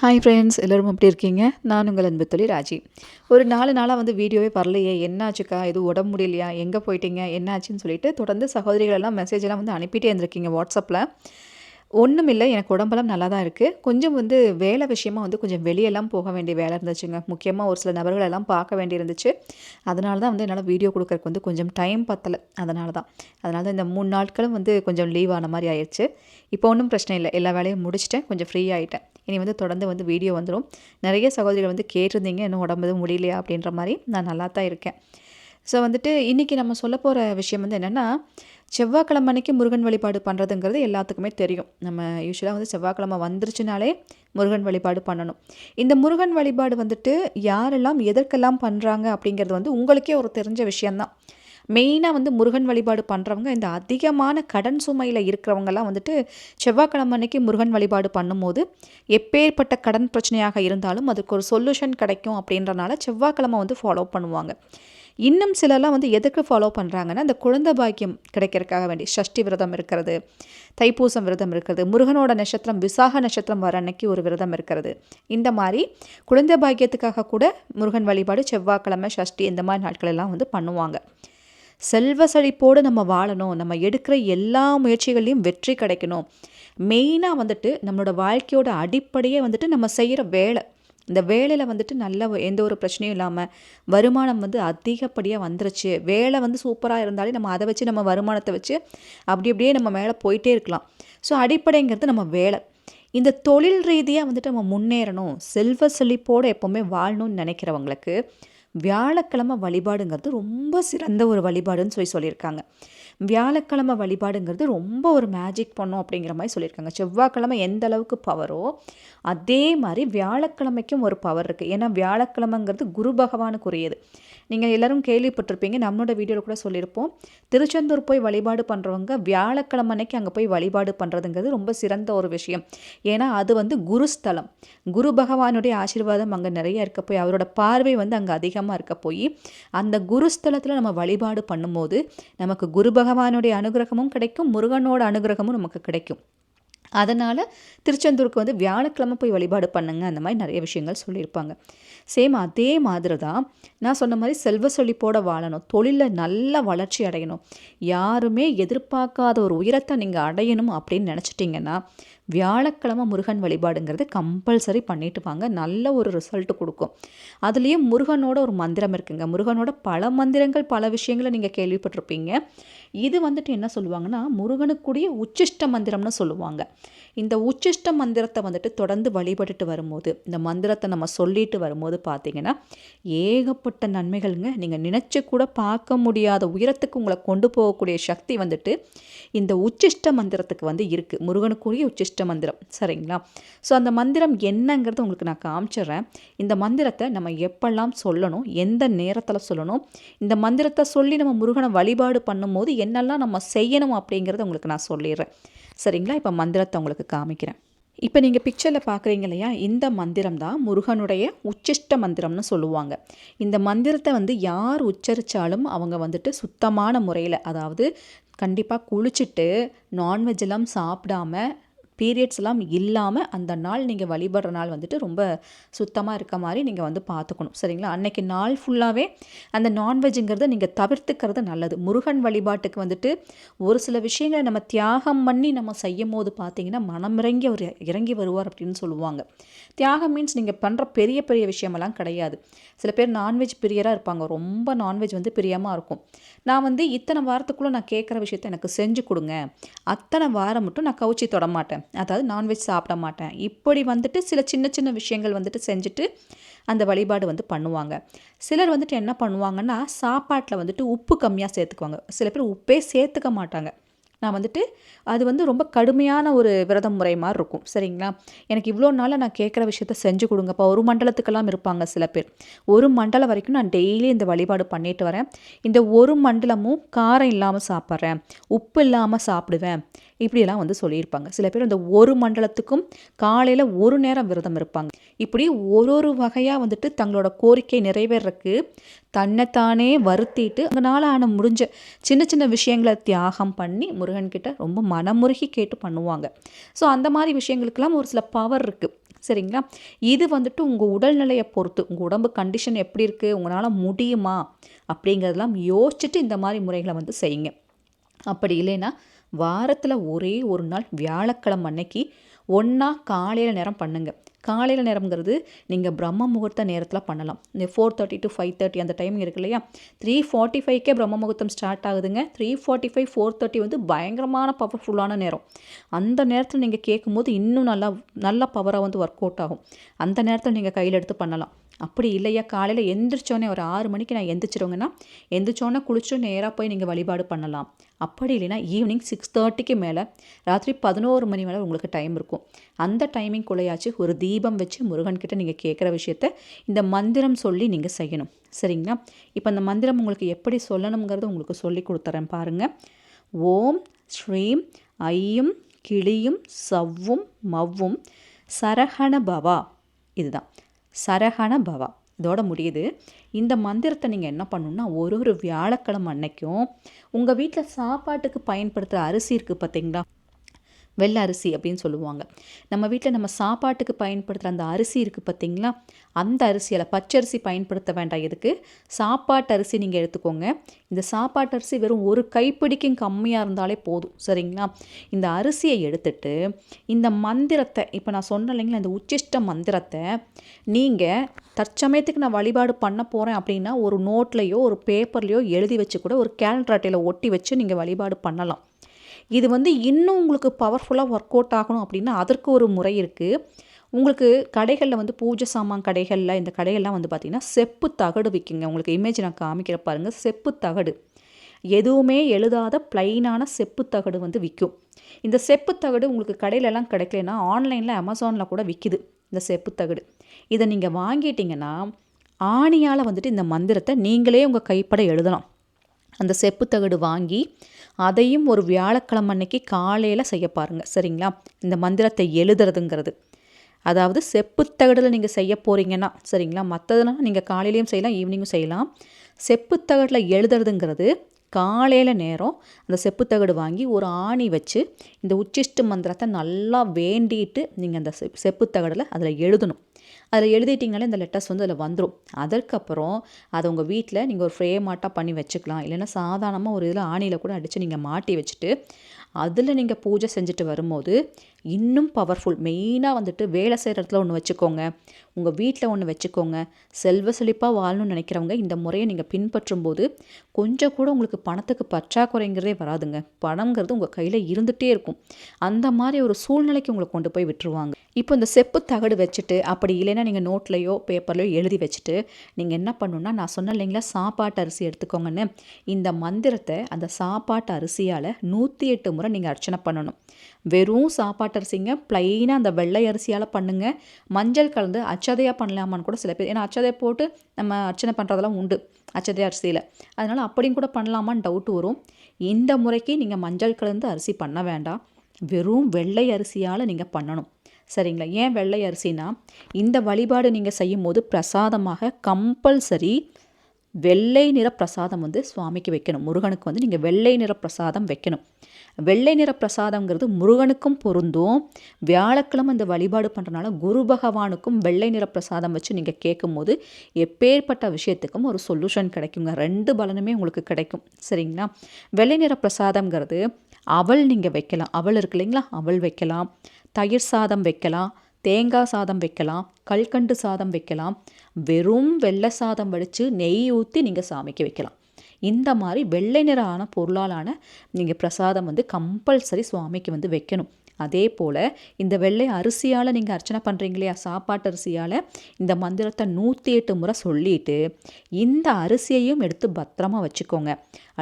Hi friends எல்லோரும் எப்படி இருக்கீங்க? நான் உங்கள் அன்பு தொழில் ராஜி. ஒரு நாலு நாளாக வந்து வீடியோவே வரலையே என்னாச்சுக்கா? எதுவும் உடம்பு முடியலையா? எங்கே போயிட்டீங்க? என்னாச்சுன்னு சொல்லிட்டு தொடர்ந்து சகோதரிகள் எல்லாம் மெசேஜ் எல்லாம் வந்து அனுப்பிட்டே இருந்திருக்கீங்க வாட்ஸ்அப்பில் ஒன்றும் இல்லை எனக்கு உடம்பெல்லாம் நல்லா தான் இருக்குது கொஞ்சம் வந்து வேலை விஷயமா வந்து கொஞ்சம் வெளியெல்லாம் போக வேண்டிய வேலை இருந்துச்சுங்க. முக்கியமாக ஒரு சில நபர்களெல்லாம் பார்க்க வேண்டி இருந்துச்சு. அதனால தான் வந்து என்னால் வீடியோ கொடுக்கறக்கு வந்து கொஞ்சம் டைம் பத்தலை. அதனால தான் அதனால தான் இந்த மூணு நாட்களும் வந்து கொஞ்சம் லீவ் ஆன மாதிரி ஆயிடுச்சு இப்போ ஒன்றும் பிரச்சனை இல்லை. எல்லா வேலையும் முடிச்சிட்டேன். கொஞ்சம் ஃப்ரீ ஆகிட்டேன் இனி வந்து தொடர்ந்து வந்து வீடியோ வந்துடும் நிறைய சகோதரிகள் வந்து கேட்டிருந்தீங்க இன்னும் உடம்பு எதுவும் முடியலையா? அப்படின்ற மாதிரி நான் நல்லா தான் இருக்கேன். ஸோ வந்துட்டு இன்றைக்கி நம்ம சொல்ல போகிற விஷயம் வந்து என்னென்னா செவ்வாய்க்கிழமை அன்னைக்கு முருகன் வழிபாடு பண்ணுறதுங்கிறது எல்லாத்துக்குமே தெரியும். நம்ம யூஸ்வலாக வந்து செவ்வாய்க்கிழமை வந்துருச்சுனாலே முருகன் வழிபாடு பண்ணணும். இந்த முருகன் வழிபாடு வந்துட்டு யாரெல்லாம் எதற்கெல்லாம் பண்ணுறாங்க அப்படிங்கிறது வந்து உங்களுக்கே ஒரு தெரிஞ்ச விஷயந்தான் மெயினாக வந்து முருகன் வழிபாடு பண்ணுறவங்க இந்த அதிகமான கடன் சுமையில் இருக்கிறவங்கெல்லாம் வந்துட்டு செவ்வாய்க்கிழமை அன்னைக்கு முருகன் வழிபாடு பண்ணும்போது எப்பேற்பட்ட கடன் பிரச்சனையாக இருந்தாலும் அதுக்கு ஒரு சொல்யூஷன் கிடைக்கும் அப்படின்றனால செவ்வாய்க்கிழமை வந்து ஃபாலோ பண்ணுவாங்க. இன்னும் சிலர்லாம் வந்து எதுக்கு ஃபாலோ பண்ணுறாங்கன்னா அந்த குழந்தை பாக்கியம் கிடைக்கிறதுக்காக வேண்டி. சஷ்டி விரதம் இருக்கிறது தைப்பூசம் விரதம் இருக்கிறது முருகனோட நட்சத்திரம் விசாக நட்சத்திரம் வர அன்னைக்கு ஒரு விரதம் இருக்கிறது. இந்த மாதிரி குழந்தை பாக்கியத்துக்காக கூட முருகன் வழிபாடு செவ்வாய்க்கிழமை சஷ்டி இந்த மாதிரி நாட்கள் எல்லாம் வந்து பண்ணுவாங்க. செல்வ செழிப்போடு நம்ம வாழணும். நம்ம எடுக்கிற எல்லா முயற்சிகளையும் வெற்றி கிடைக்கணும். மெயினாக வந்துட்டு நம்மளோட வாழ்க்கையோட அடிப்படையே வந்துட்டு நம்ம செய்கிற வேலை. இந்த வேலையில் வந்துட்டு நல்ல எந்த ஒரு பிரச்சனையும் இல்லாமல் வருமானம் வந்து அதிகப்படியாக வந்துருச்சு. வேலை வந்து சூப்பராக இருந்தாலே நம்ம அதை வச்சு நம்ம வருமானத்தை வச்சு அப்படி அப்படியே நம்ம மேலே போயிட்டே இருக்கலாம். ஸோ அடிப்படைங்கிறது நம்ம வேலை. இந்த தொழில் ரீதியாக வந்துட்டு நம்ம முன்னேறணும். செல்வ செழிப்போடு எப்போவுமே வாழணும்னு நினைக்கிறவங்களுக்கு வியாழக்கிழமை வழிபாடுங்கிறது ரொம்ப சிறந்த ஒரு வழிபாடுன்னு சொல்லி சொல்லியிருக்காங்க. வியாழக்கிழமை வழிபாடுங்கிறது ரொம்ப ஒரு மேஜிக் பண்ணும் அப்படிங்கிற மாதிரி சொல்லியிருக்காங்க. செவ்வாய்க்கிழமை எந்த அளவுக்கு பவரோ அதே மாதிரி வியாழக்கிழமைக்கும் ஒரு பவர் இருக்குது ஏன்னா வியாழக்கிழமைங்கிறது குரு பகவானுக்குரியது. நீங்கள் எல்லோரும் கேள்விப்பட்டிருப்பீங்க நம்மளோட வீடியோவில் கூட சொல்லியிருப்போம். திருச்செந்தூர் போய் வழிபாடு பண்ணுறவங்க வியாழக்கிழமை அன்னைக்கு அங்கே போய் வழிபாடு பண்ணுறதுங்கிறது ரொம்ப சிறந்த ஒரு விஷயம். ஏன்னா அது வந்து குருஸ்தலம் குரு பகவானுடைய ஆசீர்வாதம் அங்கே நிறைய இருக்க போய் அவரோட பார்வை வந்து அங்கே அதிகமாக இருக்க போய் அந்த குருஸ்தலத்தில் நம்ம வழிபாடு பண்ணும்போது நமக்கு குரு பகவானுடைய அனுகிரகமும் கிடைக்கும் முருகனோட அனுகிரகமும் நமக்கு கிடைக்கும். அதனால் திருச்செந்தூருக்கு வந்து வியாழக்கிழமை போய் வழிபாடு பண்ணுங்க. அந்த மாதிரி நிறைய விஷயங்கள் சொல்லியிருப்பாங்க. சேம் அதே மாதிரி தான் நான் சொன்ன மாதிரி செல்வ செழிப்போட வாழணும். தொழிலில் நல்ல வளர்ச்சி அடையணும். யாருமே எதிர்பார்க்காத ஒரு உயரத்தை நீங்கள் அடையணும் அப்படின்னு நினச்சிட்டிங்கன்னா வியாழக்கிழமை முருகன் வழிபாடுங்கிறது கம்பல்சரி பண்ணிட்டு வாங்க. நல்ல ஒரு ரிசல்ட் கொடுக்கும். அதுலேயும் முருகனோட ஒரு மந்திரம் இருக்குங்க. முருகனோட பல மந்திரங்கள் பல விஷயங்களை நீங்கள் கேள்விப்பட்டிருப்பீங்க. இது வந்துட்டு என்ன சொல்லுவாங்கன்னா முருகனுக்குரிய உச்சிஷ்ட மந்திரம்னு சொல்லுவாங்க. இந்த உச்சிஷ்ட மந்திரத்தை வந்துட்டு தொடர்ந்து வழிபட்டுட்டு வரும்போது இந்த மந்திரத்தை நம்ம சொல்லிட்டு வரும்போது பார்த்தீங்கன்னா ஏகப்பட்ட நன்மைகள்ங்க. நீங்கள் நினச்சி கூட பார்க்க முடியாத உயரத்துக்கு உங்களை கொண்டு போகக்கூடிய சக்தி வந்துட்டு இந்த உச்சிஷ்ட மந்திரத்துக்கு வந்து இருக்குது முருகனுக்குரிய உச்சிஷ்ட மந்திரம். சரிங்களா? ஸோ அந்த மந்திரம் என்னங்கிறது உங்களுக்கு நான் காமிச்சிடுறேன். இந்த மந்திரத்தை நம்ம எப்பெல்லாம் சொல்லணும்? எந்த நேரத்தில் சொல்லணும்? இந்த மந்திரத்தை சொல்லி நம்ம முருகனை வழிபாடு பண்ணும்போது என்னெல்லாம் நம்ம செய்யணும் அப்படிங்கிறத உங்களுக்கு நான் சொல்லிடுறேன். சரிங்களா? இப்போ மந்திரத்தை உங்களுக்கு காமிக்கிறேன். இப்போ நீங்கள் பிக்சரில் பார்க்குறீங்க இல்லையா? இந்த மந்திரம் தான் முருகனுடைய உச்சிஷ்ட மந்திரம்னு சொல்லுவாங்க. இந்த மந்திரத்தை வந்து யார் உச்சரித்தாலும் அவங்க வந்துட்டு சுத்தமான முறையில் அதாவது கண்டிப்பாக குளிச்சுட்டு நான்வெஜ்ஜெல்லாம் சாப்பிடாம பீரியட்ஸ்லாம் இல்லாமல் அந்த நாள் நீங்கள் வழிபடுற நாள் வந்துட்டு ரொம்ப சுத்தமாக இருக்க மாதிரி நீங்கள் வந்து பார்த்துக்கணும். சரிங்களா? அன்னைக்கு நாள் ஃபுல்லாகவே அந்த நான்வெஜ்ஜுங்கிறத நீங்கள் தவிர்த்துக்கிறது நல்லது. முருகன் வழிபாட்டுக்கு வந்துட்டு ஒரு சில விஷயங்களை நம்ம தியாகம் பண்ணி நம்ம செய்யும் போது பார்த்தீங்கன்னா மனமிறங்கி அவர் இறங்கி வருவார் அப்படின்னு சொல்லுவாங்க. தியாகம் மீன்ஸ் நீங்கள் பண்ணுற பெரிய பெரிய விஷயமெல்லாம் கிடையாது. சில பேர் நான்வெஜ் பிரியராக இருப்பாங்க. ரொம்ப நான்வெஜ் வந்து பிரியமாக இருக்கும். நான் வந்து இத்தனை வாரத்துக்குள்ளே நான் கேட்குற விஷயத்த எனக்கு செஞ்சு கொடுங்க. அத்தனை வாரம் மட்டும் நான் கவுச்சி தொடமாட்டேன் அதாவது நான்வெஜ் சாப்பிட மாட்டேன். இப்படி வந்துட்டு சில சின்ன சின்ன விஷயங்கள் வந்துட்டு செஞ்சுட்டு அந்த வழிபாடு வந்து பண்ணுவாங்க. சிலர் வந்துட்டு என்ன பண்ணுவாங்கன்னா சாப்பாட்டில் வந்துட்டு உப்பு கம்மியாக சேர்த்துக்குவாங்க. சில பேர் உப்பே சேர்த்துக்க மாட்டாங்க. நான் வந்துட்டு அது வந்து ரொம்ப கடுமையான ஒரு விரதம் முறை மாதிரி இருக்கும். சரிங்களா? எனக்கு இவ்வளோ நாளாக நான் கேட்குற விஷயத்த செஞ்சு கொடுங்கப்பா. ஒரு மண்டலத்துக்கெல்லாம் இருப்பாங்க சில பேர். ஒரு மண்டலம் வரைக்கும் நான் டெய்லி இந்த வழிபாடு பண்ணிட்டு வரேன். இந்த ஒரு மண்டலமும் காரம் இல்லாமல் சாப்பிட்றேன். உப்பு இல்லாமல் சாப்பிடுவேன். இப்படியெல்லாம் வந்து சொல்லியிருப்பாங்க. சில பேர் இந்த ஒரு மண்டலத்துக்கும் காலையில் ஒரு நேரம் விரதம் இருப்பாங்க. இப்படி ஒரு ஒரு வகையாக வந்துட்டு தங்களோட கோரிக்கை நிறைவேறக்கு தன்னைத்தானே வருத்திட்டு அதனால் ஆன முடிஞ்ச சின்ன சின்ன விஷயங்களை தியாகம் பண்ணி முருகன்கிட்ட ரொம்ப மனமுருகி கேட்டு பண்ணுவாங்க. ஸோ அந்த மாதிரி விஷயங்களுக்கெல்லாம் ஒரு சில பவர் இருக்குது சரிங்களா? இது வந்துட்டு உங்கள் உடல்நிலையை பொறுத்து உங்கள் உடம்பு கண்டிஷன் எப்படி இருக்குது உங்களால் முடியுமா அப்படிங்கிறதெல்லாம் யோசிச்சுட்டு இந்த மாதிரி முறைகளை வந்து செய்யுங்க. அப்படி இல்லைன்னா வாரத்தில் ஒரே ஒரு நாள் வியாழக்கிழமை அன்னைக்கு ஒன்றா காலையில் நேரம் பண்ணுங்கள் காலையில் நேரம்ங்கிறது நீங்கள் பிரம்ம முகூர்த்த நேரத்தில் பண்ணலாம். இந்த four thirty to five thirty அந்த டைமிங் இருக்கு இல்லையா? த்ரீ ஃபார்ட்டி ஃபைவ்க்கே பிரம்ம முகூர்த்தம் ஸ்டார்ட் ஆகுதுங்க. Three forty five four thirty வந்து பயங்கரமான பவர்ஃபுல்லான நேரம். அந்த நேரத்தில் நீங்கள் கேட்கும்போது இன்னும் நல்லா நல்ல பவராக வந்து ஒர்க் அவுட் ஆகும். அந்த நேரத்தில் நீங்கள் கையில் எடுத்து பண்ணலாம். அப்படி இல்லையா? காலையில் எந்திரிச்சோன்னே ஒரு ஆறு மணிக்கு நான் எந்திரிச்சிருவேங்கன்னா எந்திரிச்சோன்னே குளிச்சோ நேராக போய் நீங்கள் வழிபாடு பண்ணலாம். அப்படி இல்லைன்னா ஈவினிங் சிக்ஸ் தேர்ட்டிக்கு மேலே ராத்திரி பதினோரு மணி மேலே உங்களுக்கு டைம் இருக்கும். அந்த டைமிங் குள்ளையாச்சு ஒரு தீபம் வச்சு முருகன்கிட்ட நீங்கள் கேட்குற விஷயத்த இந்த மந்திரம் சொல்லி நீங்கள் செய்யணும். சரிங்களா? இப்போ அந்த மந்திரம் உங்களுக்கு எப்படி சொல்லணுங்கிறது உங்களுக்கு சொல்லி கொடுத்துறேன் பாருங்கள் ஓம் ஸ்ரீம் ஐயும் கிளியும் சவ்வும் மவ்வும் சரஹண பவா. இதுதான். சரஹண பவா. இதோட முடியுது. இந்த மந்திரத்தை நீங்கள் என்ன பண்ணணும்னா ஒரு ஒரு வியாழக்கிழமை அன்னைக்கும் உங்கள் வீட்டில் சாப்பாட்டுக்கு பயன்படுத்துகிற அரிசி இருக்குது பார்த்தீங்களா வெள்ளை அரிசி அப்படின்னு சொல்லுவாங்க. நம்ம வீட்டில் நம்ம சாப்பாட்டுக்கு பயன்படுத்துகிற அந்த அரிசி இருக்குது பார்த்தீங்களா அந்த அரிசியில் பச்சரிசி பயன்படுத்த வேண்டாம். எதுக்கு? சாப்பாட்டு அரிசி நீங்கள் எடுத்துக்கோங்க. இந்த சாப்பாட்டு அரிசி வெறும் ஒரு கைப்பிடிக்கும் கம்மியாக இருந்தாலே போதும். சரிங்களா? இந்த அரிசியை எடுத்துட்டு இந்த மந்திரத்தை இப்போ நான் சொன்ன இல்லைங்களா இந்த உச்சிஷ்ட மந்திரத்தை நீங்கள் தற்சமயத்துக்கு நான் வழிபாடு பண்ண போகிறேன் அப்படின்னா ஒரு நோட்லேயோ ஒரு பேப்பர்லேயோ எழுதி வச்சு கூட ஒரு கேலண்டர் அட்டையில் ஒட்டி வச்சு நீங்கள் வழிபாடு பண்ணலாம். இது வந்து இன்னும் உங்களுக்கு பவர்ஃபுல்லாக ஒர்க் அவுட் ஆகணும் அப்படின்னா அதற்கு ஒரு முறை இருக்குது உங்களுக்கு கடைகளில் வந்து பூஜை சாமான் கடைகளில் இந்த கடைகள்லாம் வந்து பார்த்திங்கன்னா செப்பு தகடு விற்கிங்க உங்களுக்கு இமேஜ் நான் காமிக்கிற பாருங்கள் செப்பு தகடு. எதுவுமே எழுதாத ப்ளைனான செப்பு தகடு வந்து விற்கும் இந்த செப்பு தகடு உங்களுக்கு கடையிலலாம் கிடைக்கலன்னா ஆன்லைனில் அமேசானில் கூட விற்கிது இந்த செப்பு தகடு. இதை நீங்கள் வாங்கிட்டீங்கன்னா ஆணியால் வந்துட்டு இந்த மந்திரத்தை நீங்களே உங்கள் கைப்பட எழுதலாம். அந்த செப்பு தகடு வாங்கி அதையும் ஒரு வியாழக்கிழமை அன்னைக்கு காலையில் செய்ய பாருங்கள் சரிங்களா? இந்த மந்திரத்தை எழுதுறதுங்கிறது. அதாவது செப்புத்தகடில் நீங்கள் செய்ய போகிறீங்கன்னா சரிங்களா? மற்றதெல்லாம் நீங்கள் காலையிலையும் செய்யலாம் ஈவினிங்கும் செய்யலாம். செப்புத்தகடில் எழுதுறதுங்கிறது காலையில் நேரம் அந்த செப்புத்தகடு வாங்கி ஒரு ஆணி வச்சு இந்த உச்சிஷ்ட மந்திரத்தை நல்லா வேண்டிட்டு நீங்கள் அந்த செப் செப்புத்தகடில் அதில் எழுதணும். அதில் எழுதிட்டிங்கனாலே இந்த லெட்டர்ஸ் வந்து அதில் வந்துடும் அதற்கப்புறம் அதை உங்கள் வீட்டில் நீங்கள் ஒரு ஃப்ரேம் ஆட்டாக பண்ணி வச்சுக்கலாம். இல்லைன்னா சாதாரணமாக ஒரு இதில் ஆணியில் கூட அடித்து நீங்கள் மாட்டி வச்சுட்டு அதில் நீங்கள் பூஜை செஞ்சுட்டு வரும்போது இன்னும் பவர்ஃபுல் மெயினாக வந்துட்டு வேலை செய்கிற இடத்துல ஒன்று வச்சுக்கோங்க. உங்கள் வீட்டில் ஒன்று வச்சுக்கோங்க. செல்வ செழிப்பாக வாழணும்னு நினைக்கிறவங்க இந்த முறையை நீங்கள் பின்பற்றும் போது கொஞ்சம் கூட உங்களுக்கு பணத்துக்கு பற்றாக்குறைங்கிறதே வராதுங்க. பணங்கிறது உங்கள் கையில் இருந்துகிட்டே இருக்கும். அந்த மாதிரி ஒரு சூழ்நிலைக்கு உங்களை கொண்டு போய் விட்டுருவாங்க. இப்போ இந்த செப்பு தகடு வச்சுட்டு அப்படி இல்லைன்னா நீங்கள் நோட்லையோ பேப்பர்லையோ எழுதி வச்சுட்டு நீங்கள் என்ன பண்ணணுன்னா நான் சொன்ன இல்லைங்களா சாப்பாட்டு அரிசி எடுத்துக்கோங்கன்னு. இந்த மந்திரத்தை அந்த சாப்பாட்டு அரிசியால் நூற்றி எட்டு முறை நீங்கள் அர்ச்சனை பண்ணணும். வெறும் சாப்பாட்டு அரிசிங்க ப்ளைனாக அந்த வெள்ளை அரிசியால் பண்ணுங்கள் மஞ்சள் கலந்து அச்சதையாக பண்ணலாமான்னு கூட சில பேர் ஏன்னா அச்சதையை போட்டு நம்ம அர்ச்சனை பண்ணுறதெல்லாம் உண்டு அச்சதை அரிசியில். அதனால் அப்படியும் கூட பண்ணலாமான்னு டவுட் வரும். இந்த முறைக்கு நீங்கள் மஞ்சள் கலந்து அரிசி பண்ண வேண்டாம். வெறும் வெள்ளை அரிசியால் நீங்கள் பண்ணணும். சரிங்களா? ஏன் வெள்ளை அரிசினா இந்த வழிபாடு நீங்கள் செய்யும் போது பிரசாதமாக கம்பல்சரி வெள்ளை நிற பிரசாதம் வந்து சுவாமிக்கு வைக்கணும். முருகனுக்கு வந்து நீங்கள் வெள்ளை நிற பிரசாதம் வைக்கணும். வெள்ளை நிற பிரசாதங்கிறது முருகனுக்கும் பொருந்தும். வியாழக்கிழமை இந்த வழிபாடு பண்ணுறனால குரு பகவானுக்கும் வெள்ளை நிற பிரசாதம் வச்சு நீங்கள் கேட்கும்போது எப்பேற்பட்ட விஷயத்துக்கும் ஒரு சொல்யூஷன் கிடைக்குங்க. ரெண்டு பலனுமே உங்களுக்கு கிடைக்கும். சரிங்களா? வெள்ளை நிற பிரசாதங்கிறது அவள் நீங்கள் வைக்கலாம். அவள் இருக்கு இல்லைங்களா? அவள் வைக்கலாம். தயிர் சாதம் வைக்கலாம் தேங்காய் சாதம் வைக்கலாம் கல்கண்டு சாதம் வைக்கலாம். வெறும் வெள்ளை சாதம் வடித்து நெய் ஊற்றி நீங்கள் சாமிக்கு வைக்கலாம். இந்த மாதிரி வெள்ளை நிறான பொருளாலான நீங்கள் பிரசாதம் வந்து கம்பல்சரி சுவாமிக்கு வந்து வைக்கணும். அதே போல் இந்த வெள்ளை அரிசியால் நீங்கள் அர்ச்சனை பண்ணுறீங்க இல்லையா சாப்பாட்டு அரிசியால். இந்த மந்திரத்தை நூற்றி எட்டு முறை சொல்லிட்டு இந்த அரிசியையும் எடுத்து பத்திரமா வச்சுக்கோங்க.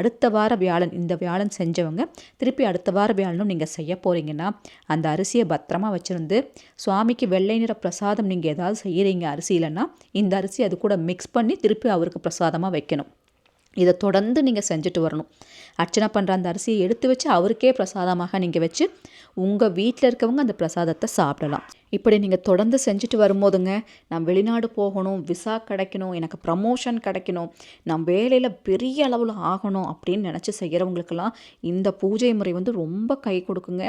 அடுத்த வார வியாழன் இந்த வியாழன் செஞ்சவங்க திருப்பி அடுத்த வார வியாழனும் நீங்கள் செய்ய போகிறீங்கன்னா அந்த அரிசியை பத்திரமா வச்சுருந்து சுவாமிக்கு வெள்ளை நிற பிரசாதம் நீங்கள் ஏதாவது செய்கிறீங்க அரிசியிலன்னா இந்த அரிசி அது கூட மிக்ஸ் பண்ணி திருப்பி அவருக்கு பிரசாதமாக வைக்கணும். இதை தொடர்ந்து நீங்கள் செஞ்சுட்டு வரணும். அர்ச்சனை பண்ணுற அந்த அரிசியை எடுத்து வச்சு அவருக்கே பிரசாதமாக நீங்கள் வச்சு உங்கள் வீட்டில் இருக்கவங்க அந்த பிரசாதத்தை சாப்பிடலாம். இப்படி நீங்கள் தொடர்ந்து செஞ்சுட்டு வரும்போதுங்க நான் வெளிநாடு போகணும் விசா கிடைக்கணும் எனக்கு ப்ரமோஷன் கிடைக்கணும் நான் வேலையில் பெரிய அளவில் ஆகணும் அப்படின்னு நினச்சி செய்கிறவங்களுக்கெல்லாம் இந்த பூஜை முறை வந்து ரொம்ப கை கொடுக்குங்க.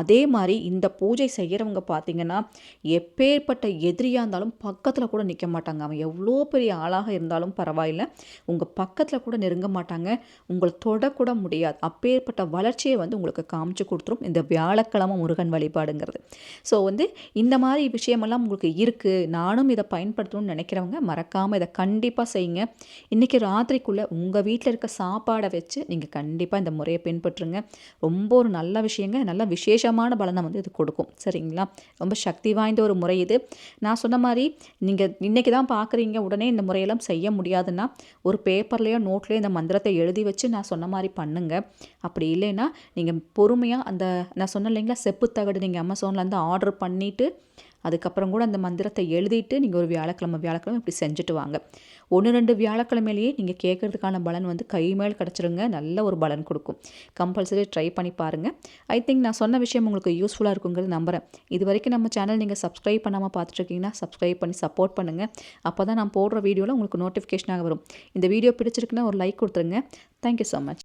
அதே மாதிரி இந்த பூஜை செய்கிறவங்க பார்த்தீங்கன்னா எப்பேற்பட்ட எதிரியாக இருந்தாலும் பக்கத்தில் கூட நிற்க மாட்டாங்க. அவன் எவ்வளோ பெரிய ஆளாக இருந்தாலும் பரவாயில்ல. உங்கள் பக்கத்தில் கூட நெருங்க மாட்டாங்க. உங்களை தொடக்கூட முடியாது. அப்பேற்பட்ட வளர்ச்சியை வந்து உங்களுக்கு காமிச்சு கொடுத்துரும் இந்த வியாழக்கிழமை முருகன் வழிபாடுங்கிறது. ஸோ வந்து இந்த மாதிரி விஷயமெல்லாம் உங்களுக்கு இருக்குது நானும் இதை பயன்படுத்தணும்னு நினைக்கிறவங்க மறக்காமல் இதை கண்டிப்பாக செய்யுங்க. இன்றைக்கி ராத்திரிக்குள்ளே உங்கள் வீட்டில் இருக்க சாப்பாடை வச்சு நீங்கள் கண்டிப்பாக இந்த முறையை பின்பற்றுங்க. ரொம்ப ஒரு நல்ல விஷயங்க. நல்ல விசேஷமான பலனை வந்து இது கொடுக்கும். சரிங்களா? ரொம்ப சக்தி வாய்ந்த ஒரு முறை இது. நான் சொன்ன மாதிரி நீங்கள் இன்றைக்கி தான் பார்க்குறீங்க உடனே இந்த முறையெல்லாம் செய்ய முடியாதுன்னா ஒரு பேப்பர்லேயோ நோட்லேயோ இந்த மந்திரத்தை எழுதி வச்சு நான் சொன்ன மாதிரி பண்ணுங்க. அப்படி இல்லைன்னா நீங்கள் பொறுமையாக அந்த நான் சொன்னேன் இல்லைங்களா செப்புத்தகடு நீங்கள் அமேசான்லேருந்து ஆர்டர் பண்ணிவிட்டு அதுக்கப்புறம் கூட அந்த மந்திரத்தை எழுதிட்டு நீங்கள் ஒரு வியாழக்கிழமை வியாழக்கிழமை இப்படி செஞ்சுட்டு வாங்க. ஒன்று ரெண்டு வியாழக்கிழமையிலேயே நீங்கள் கேட்குறதுக்கான பலன் வந்து கை மேல் கிடச்சிருங்க. நல்ல ஒரு பலன் கொடுக்கும். கம்பல்சரி ட்ரை பண்ணி பாருங்கள் ஐ திங்க் நான் சொன்ன விஷயம் உங்களுக்கு யூஸ்ஃபுல்லாக இருக்குங்கிறது நம்புகிறேன் இது வரைக்கும் நம்ம சேனல் நீங்கள் சப்ஸ்கிரைப் பண்ணாமல் பார்த்துட்ருக்கீங்கன்னா சப்ஸ்கிரைப் பண்ணி சப்போர்ட் பண்ணுங்கள் அப்போ தான் நான் போடுற வீடியோவில் உங்களுக்கு நோட்டிஃபிகேஷனாக வரும். இந்த வீடியோ பிடிச்சிருக்குன்னா ஒரு லைக் கொடுத்துருங்க. Thank you so much